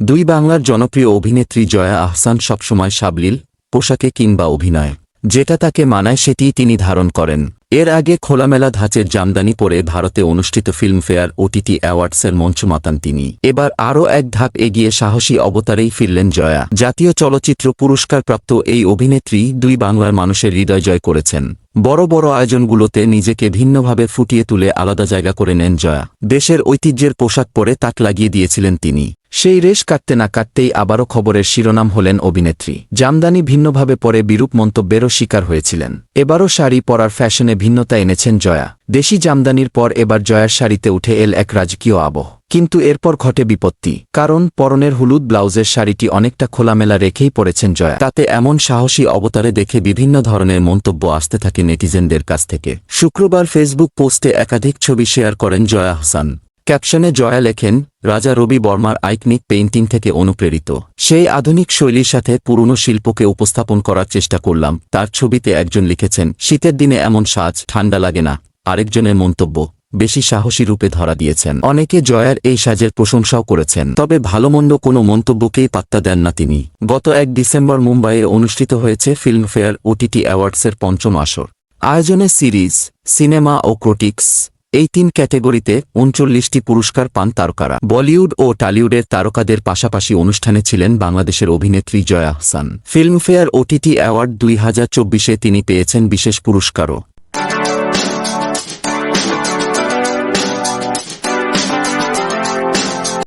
দুই বাংলার জনপ্রিয় অভিনেত্রী জয়া আহসান সবসময় সাবলীল, পোশাকে কিংবা অভিনয়। যেটা তাকে মানায় সেটিই তিনি ধারণ করেন। এর আগে খোলামেলা ধাঁচের জামদানি পরে ভারতে অনুষ্ঠিত ফিল্মফেয়ার ওটিটি অ্যাওয়ার্ডসের মঞ্চ মাতান তিনি। এবার আরও এক ধাপ এগিয়ে সাহসী অবতারেই ফিরলেন জয়া। জাতীয় চলচ্চিত্র পুরস্কারপ্রাপ্ত এই অভিনেত্রী দুই বাংলার মানুষের হৃদয় জয় করেছেন। বড় বড় আয়োজনগুলোতে নিজেকে ভিন্নভাবে ফুটিয়ে তুলে আলাদা জায়গা করে নেন জয়া। দেশের ঐতিহ্যের পোশাক পরে তাক লাগিয়ে দিয়েছিলেন তিনি। সেই রেশ কাটতে না কাটতেই আবারও খবরের শিরোনাম হলেন অভিনেত্রী। জামদানি ভিন্নভাবে পরে বিরূপ মন্তব্যেরও শিকার হয়েছিলেন। এবারও শাড়ি পরার ফ্যাশনে ভিন্নতা এনেছেন জয়া। দেশি জামদানির পর এবার জয়ার শাড়িতে উঠে এল এক রাজকীয় আবহ। কিন্তু এরপর ঘটে বিপত্তি, কারণ পরনের হলুদ ব্লাউজের শাড়িটি অনেকটা খোলামেলা রেখেই পড়েছেন জয়া। তাতে এমন সাহসী অবতারে দেখে বিভিন্ন ধরনের মন্তব্য আসতে থাকে নেটিজেনদের কাছ থেকে। শুক্রবার ফেসবুক পোস্টে একাধিক ছবি শেয়ার করেন জয়া হাসান। ক্যাপশনে জয়া লেখেন, রাজা রবি বর্মার আইকনিক পেইন্টিং থেকে অনুপ্রেরিত। সেই আধুনিক শৈলীর সাথে পুরনো শিল্পকে উপস্থাপন করার চেষ্টা করলাম। তার ছবিতে একজন লিখেছেন, শীতের দিনে এমন সাজ, ঠান্ডা লাগে না। আরেকজনের মন্তব্য বেশি সাহসী রূপে ধরা দিয়েছেন। অনেকে জয়ার এই সাজের প্রশংসাও করেছেন। তবে ভালোমন্দ কোনো মন্তব্যকেই পাত্তা দেন না তিনি। গত এক ডিসেম্বর মুম্বাইয়ে অনুষ্ঠিত হয়েছে ফিল্মফেয়ার ওটিটি অ্যাওয়ার্ডসের পঞ্চম আসর। আয়োজনে সিরিজ, সিনেমা ও ক্রোটিক্স, এই তিন ক্যাটেগরিতে উনচল্লিশটি পুরস্কার পান তারকারা। বলিউড ও টালিউডের তারকাদের পাশাপাশি অনুষ্ঠানে ছিলেন বাংলাদেশের অভিনেত্রী Jaya Ahsan. Filmfare OTT award দুই হাজার চব্বিশে তিনি পেয়েছেন বিশেষ পুরস্কারও।